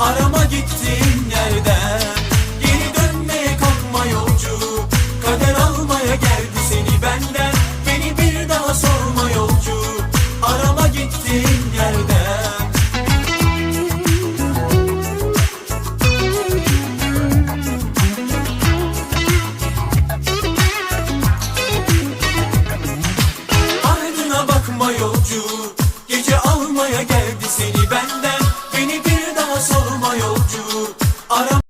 Arama gittiğin yerden. Geri dönmeye kalkma yolcu. Kader almaya geldi seni benden. Beni bir daha sorma yolcu. Arama gittiğin yerden. Ardına bakma yolcu. Gece almaya gel Ara